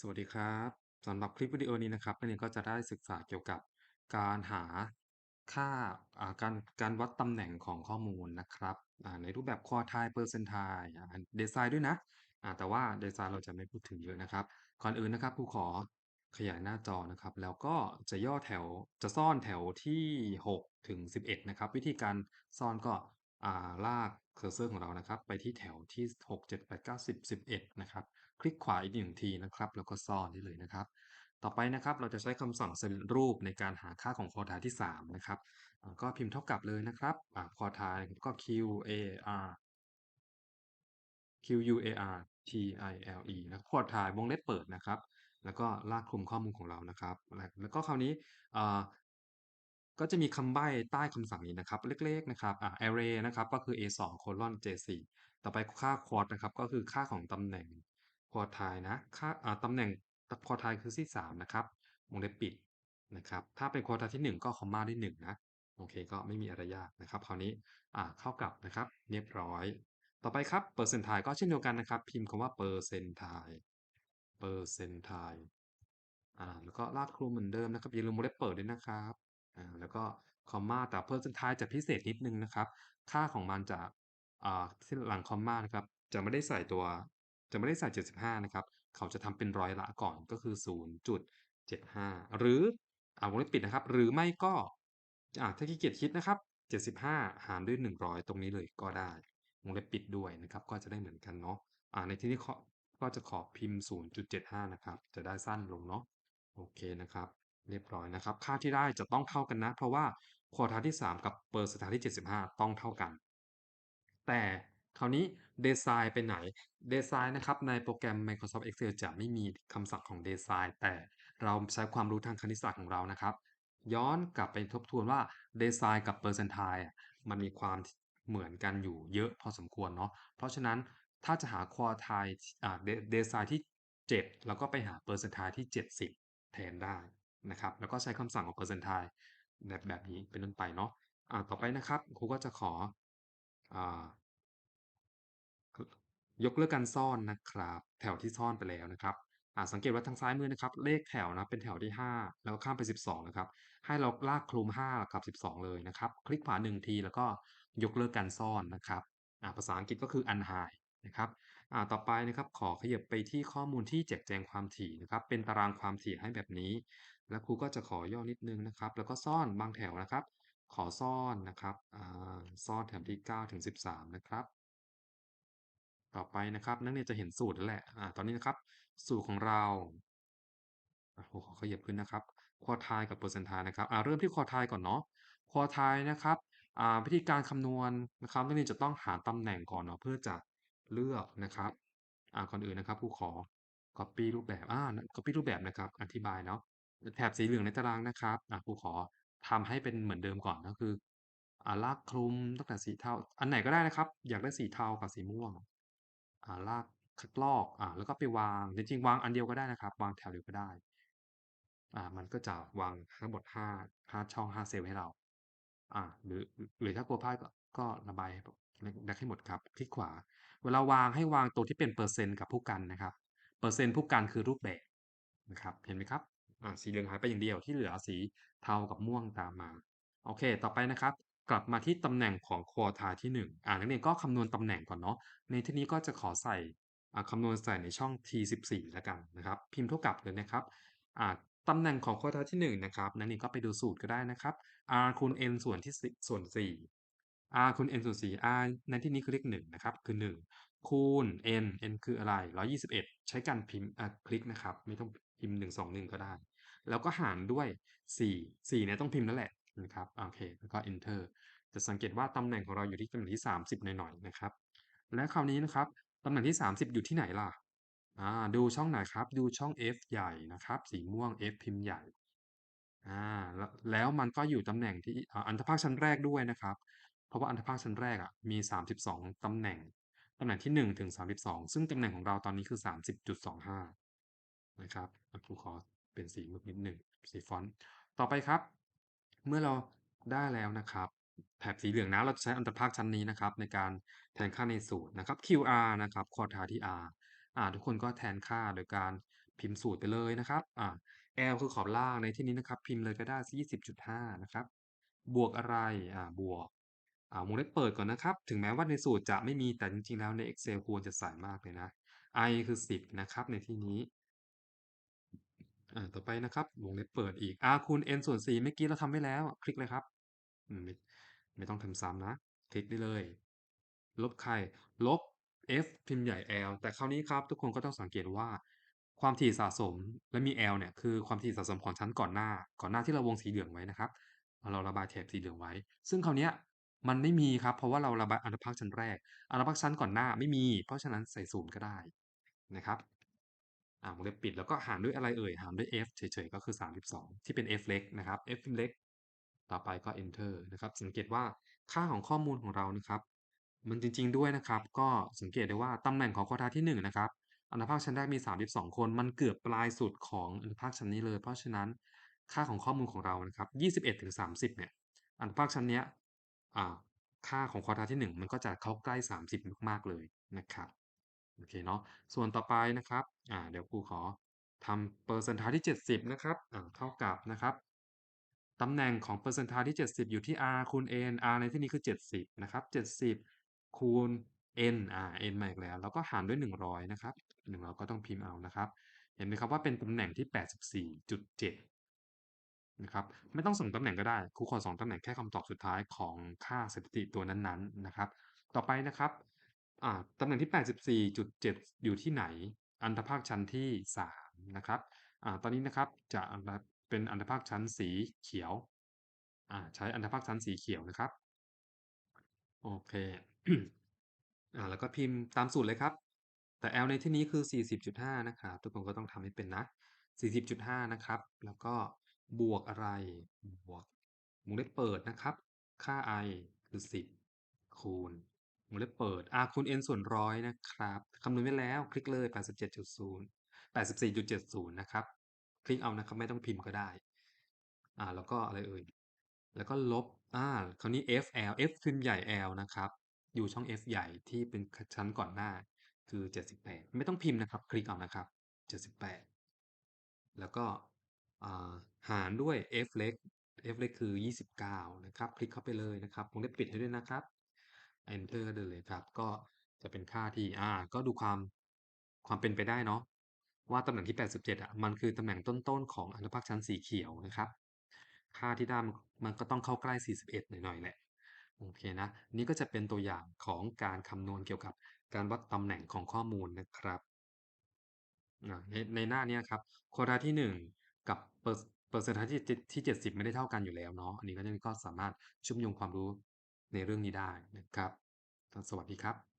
สวัสดีครับสำหรับคลิปวิดีโอนี้นะครับนักเรียนก็จะได้ศึกษาเกี่ยวกับการหาค่าอ่าการการวัดตำแหน่งของข้อมูลนะครับอ่าในรูปแบบ Quartile Percentile อ่า Decile ด้วยนะอ่าแต่ว่า Decile เราจะไม่พูดถึงเยอะนะครับก่อนอื่นนะครับครูขอขยายหน้าจอนะครับ แล้วก็จะย่อแถวจะซ่อนแถวที่ 6 ถึง 11 นะครับ วิธีการซ่อนก็าลากเคอร์เซอร์ของเรานะครับ ไปที่แถวที่ 6 7 8 9 10 11 นะครับ คลิกขวาอีกหนึ่งทีนะครับ แล้วก็ซ่อนได้เลยนะครับ ต่อไปนะครับเราจะใช้คำสั่งสำเร็จรูปในการหาค่าของคอทายที่ 3 นะครับ ก็พิมพ์เท่ากับเลยนะครับอ่าคอทายก็ Q A R Q U A R T I L E นะคอทายวงเล็บเปิดนะครับ แล้วก็ลากคลุมข้อมูลของเรานะครับ แล้วก็คราวนี้ก็จะมีคำใบ้ใต้คำสั่งนี้นะครับ เล็กๆนะครับอ่า array นะครับ ก็คือ a 2 colon j 4ต่อไปค่า quad นะครับ ก็คือค่าของตำแหน่ง quantile นะค่าตำแหน่ง quantile คือที่3นะครับวงเล็บปิดนะครับ ถ้าเป็น quantile ที่ 1 ก็คอมมาด้วย1นะโอเคก็ไม่มีอะไรยากนะครับ คราวนี้อ่าเข้ากับนะครับเรียบร้อย ต่อไปครับ percentile ก็เช่นเดียวกันนะครับ พิมพ์คำว่า percentile percentile อ่าแล้วก็ลากคลุมเหมือนเดิมนะครับอย่าลืมวงเล็บเปิดด้วยนะครับอ่าแล้วก็คอมมาแต่ percentile จะพิเศษนิดนึงนะครับ ค่าของมันจะอ่าที่หลังคอมมานะครับจะไม่ได้ใส่ตัว จะไม่ได้ใส่ 75 นะครับ เขาจะทำเป็นร้อยละก่อนก็คือ 0.75 หรือเอาวงเล็บปิดนะครับ หรือไม่ก็ถ้าขี้เกียจคิดนะครับ 75 หารด้วย 100 ตรงนี้เลยก็ได้วงเล็บปิดด้วยนะครับ ก็จะได้เหมือนกันเนาะในที่นี้ก็จะขอพิมพ์ 0.75 นะครับ จะได้สั้นลงเนาะโอเคนะครับ เรียบร้อยนะครับ ค่าที่ได้จะต้องเท่ากันนะ เพราะว่าควอทาที่ 3 กับเปอร์เซ็นที่ 75 ต้องเท่ากัน แต่ คราวนี้ Design ไปไหน Design นะครับ ในโปรแกรม Microsoft Excel จะไม่มีคำสั่งของ Design แต่เราใช้ความรู้ทางคณิตศาสตร์ของเรานะครับ ย้อนกลับไปทบทวนว่า Design กับ Percentile มันมีความเหมือนกันอยู่เยอะพอสมควรเนาะเพราะฉะนั้นถ้าจะหา Quartile อ่า Design ที่ 7 แล้วก็ไปหา Percentile ที่ 70 แทนได้นะครับ แล้วก็ใช้คำสั่งของ Percentile แบบแบบนี้เป็นต้นไปเนาะอ่าต่อไปนะครับครูก็จะขออ ยกเลิกการซ่อนนะครับ แถวที่ซ่อนไปแล้วนะครับอ่าสังเกตว่าทางซ้ายมือนะครับ เลขแถวนะเป็นแถวที่ 5 แล้วข้ามไป 12 นะครับ ให้เราลากคลุม5กับ 12 เลยนะครับ คลิกขวา1ทีแล้วก็ยกเลิกการซ่อนนะครับอ่าภาษาอังกฤษก็คือ unhide นะครับอ่าต่อไปนะครับขอขยับไปที่ข้อมูลที่แจกแจงความถี่นะครับ เป็นตารางความถี่ให้แบบนี้ แล้วครูก็จะขอย่อนิดนึงนะครับ แล้วก็ซ่อนบางแถวนะครับ ขอซ่อนนะครับอ่าซ่อนแถวที่9ถึง13 นะครับ ต่อไปนะครับ นักเรียนจะเห็นสูตรแล้วแหละอ่าตอนนี้นะครับ สูตรของเราอะผมขอขยับขึ้นนะครับควอไทล์กับเปอร์เซนต์ทล์นะครับอ่าเริ่มที่ควอไทล์ก่อนเนาะควอไทล์นะครับอ่าวิธีการคำนวณนะครับนักเรียนจะต้องหาตำแหน่งก่อนเนาะเพื่อจะเลือกนะครับอ่าก่อนอื่นนะครับครูขอ copy รูปแบบอ่า copy รูปแบบนะครับ อธิบายเนาะแถบสีเหลืองในตารางนะครับอ่าครูขอทำให้เป็นเหมือนเดิมก่อนก็คืออ่าลากคลุมตั้งแต่สีเทาอันไหนก็ได้นะครับ อยากได้สีเทากับสีม่วง ลากคัดลอกอ่าแล้วก็ไปวางจริงๆวางอันเดียวก็ได้นะครับ วางแถวเดียวก็ได้อ่ามันก็จะวางทั้งหมด5 5ช่อง 5 เซลล์ให้เราอ่าหรือหรือถ้ากลัวพลาดก็ก็ระบายได้ให้หมดครับ คลิกขวา เวลาวางให้วางตัวที่เป็นเปอร์เซ็นต์กับผู้กันนะครับ เปอร์เซ็นต์ผู้กันคือรูปแบบนะครับ เห็นไหมครับอ่าสีเหลืองหายไปอย่างเดียวที่เหลือสีเทากับม่วงตามมา โอเค ต่อไปนะครับ กลับมาที่ตำแหน่งของควอทาที่ 1 อ่านักเรียนก็คำนวณตำแหน่งก่อนเนาะ ในที่นี้ก็จะขอใส่คำนวณใส่ในช่อง T14 แล้วกันนะครับ พิมพ์เท่ากับเลยนะครับตำแหน่งของควอเตอร์ที่1นะครับนั่นนี่ก็ไปดูสูตรก็ได้นะครับ r คูณ n ส่วนที่ส่วน 4 r คูณ n ส่วน 4 r ในที่นี้คือเลข1นะครับ คือ 1 คูณ n n คืออะไร 121 ใช้การพิมพ์คลิกนะครับ ไม่ต้องพิมพ์ 1 2 1 ก็ได้ แล้วก็หารด้วย 4 4เนี่ยต้องพิมพ์นั่นแหละ นะครับโอเคแล้วก็ enter จะสังเกตว่าตำแหน่งของเราอยู่ที่ตำแหน่งที่ 30 หน่อยๆนะครับ และคราวนี้นะครับตำแหน่งที่ 30 อยู่ที่ไหนล่ะอ่าดูช่องไหนครับดูช่อง F ใหญ่นะครับ สีม่วง F พิมพ์ใหญ่อ่าแล้วมันก็อยู่ตำแหน่งที่อันทภาคชั้นแรกด้วยนะครับ เพราะว่าอันทภาคชั้นแรกอะมี 32ตำแหน่งตำแหน่งที่ 1 ถึง 32 ซึ่งตำแหน่งของเราตอนนี้คือ 30.25 นะครับครูขอเป็นสีมึกนิดหนึ่งสีฟอนต์ ต่อไปครับ เมื่อเราได้แล้วนะครับ แถบสีเหลืองนะเราจะใช้อันตรภาคชั้นนี้นะครับ ในการแทนค่าในสูตรนะครับ QR นะครับคอทาที่ R อ่า ทุกคนก็แทนค่าโดยการพิมพ์สูตรไปเลยนะครับอ่า L คือขอบล่างในที่นี้นะครับ พิมพ์เลยก็ได้20.5 นะครับ บวกอะไรอ่าบวกอ่าวงเล็บเปิดก่อนนะครับ ถึงแม้ว่าในสูตรจะไม่มีแต่จริงๆแล้วใน Excel ควรจะใส่มากเลยนะ i คือ 10 นะครับในที่นี้ อ่า ต่อไปนะครับวงเล็บเปิดอีก r คูณ n ส่วน4เมื่อกี้เราทำไว้แล้ว คลิกเลยครับไม่ไม่ต้องทำซ้ำนะ คลิกได้เลย ลบใคร ลบ f พิมพ์ใหญ่ L แต่คราวนี้ครับ ทุกคนก็ต้องสังเกตว่า ความถี่สะสมและมี L เนี่ย คือความถี่สะสมของชั้นก่อนหน้า ก่อนหน้าที่เราวงสีเหลืองไว้นะครับ เราระบายแถบสีเหลืองไว้ ซึ่งคราวนี้มันไม่มีครับ เพราะว่าเราระบายอนุภาคชั้นแรกอนุภาคชั้นก่อนหน้าไม่มี เพราะฉะนั้นใส่ศูนย์ก็ได้นะครับ อ่าวงเล็บปิดแล้วก็หารด้วยอะไรเอ่ย หารด้วย f เฉยๆ ก็คือ 32 ที่เป็น f เล็กนะครับ f เล็ก ต่อไปก็ enter นะครับ สังเกตว่าค่าของข้อมูลของเรานะครับ มันจริง ๆ ด้วยนะครับ ก็สังเกตได้ว่าตำแหน่งของ Quota ที่ 1 นะครับ อนุภาคชั้นแรกมี 32 คน มันเกือบปลายสุดของอนุภาคชั้นนี้เลย เพราะฉะนั้นค่าของข้อมูลของเรานะครับ21-30 เนี่ย อนุภาคชั้นเนี้ยอ่าค่าของ Quota ที่ 1 มันก็จะเข้าใกล้ 30 มาก ๆ เลยนะครับ โอเคเนาะ ส่วนต่อไปนะครับ อ่า เดี๋ยวครูขอทำเปอร์เซ็นต์ทที่ 70 นะครับอ่าเท่ากับนะครับตำแหน่งของเปอร์เซ็นต์ทที่ 70 อยู่ที่ r คูณ n r ในที่นี้คือ 70 นะครับ 70 คูณ n อ่า n มาอีกแล้ว แล้วก็หารด้วย 100 นะครับ 100 ก็ต้องพิมพ์เอานะครับ เห็นไหมครับว่าเป็นตำแหน่งที่ 84.7 นะครับ ไม่ต้องส่งตำแหน่งก็ได้ ครูขอส่งตำแหน่งแค่คำตอบสุดท้ายของค่าสถิติตัวนั้นๆ นะครับ ต่อไปนะครับ อ่าตำแหน่งที่ 84.7 อยู่ที่ไหน อันธภาคชั้นที่ 3 นะครับอ่าตอนนี้นะครับจะเป็นอันธภาคชั้นสีเขียวอ่าใช้อันธภาคชั้นสีเขียวนะครับ โอเคอ่าแล้วก็พิมพ์ตามสูตรเลยครับ แต่ L ในที่นี้คือ 40.5 นะครับ ทุกคนก็ต้องทำให้เป็นนะ 40.5 นะครับ แล้วก็บวกอะไร บวกวงเล็บเปิดนะครับ ค่า i คือ 10 คูณ วงเล็บเปิด r คูณ n ส่วนร้อยนะครับคำนวณไว้แล้วคลิกเลย 87.0 84.70 นะครับ คลิกเอานะครับไม่ต้องพิมพ์ก็ได้ อ่าแล้วก็อะไรเอ่ยแล้วก็ลบอ่าคราวนี้ FL F พิมพ์ใหญ่ L นะครับ อยู่ช่อง F ใหญ่ที่เป็นชั้นก่อนหน้าคือ 78 ไม่ต้องพิมพ์นะครับ คลิกเอานะครับ 78 แล้วก็หารด้วย F เล็ก F เล็กคือ 29 นะครับ คลิกเข้าไปเลยนะครับวงเล็บปิดให้ด้วยนะครับ enter ได้เลยครับ ก็จะเป็นค่าที่อ่าก็ดูความความเป็นไปได้เนาะว่าตำแหน่งที่ 87อะมันคือตำแหน่งต้นๆของอนุภาคชั้นสีเขียวนะครับ ค่าที่ได้มันก็ต้องเข้าใกล้ 41 หน่อยๆแหละโอเคนะนี่ก็จะเป็นตัวอย่างของการคำนวณเกี่ยวกับการวัดตำแหน่งของข้อมูลนะครับในในหน้านี้ครับ Quota ที่ 1 กับเปอร์เปอร์เซ็นต์ที่ที่ 70 ไม่ได้เท่ากันอยู่แล้วเนาะอันนี้ก็จะก็สามารถชื่มโยงความรู้ ในเรื่องนี้ได้นะครับ สวัสดีครับ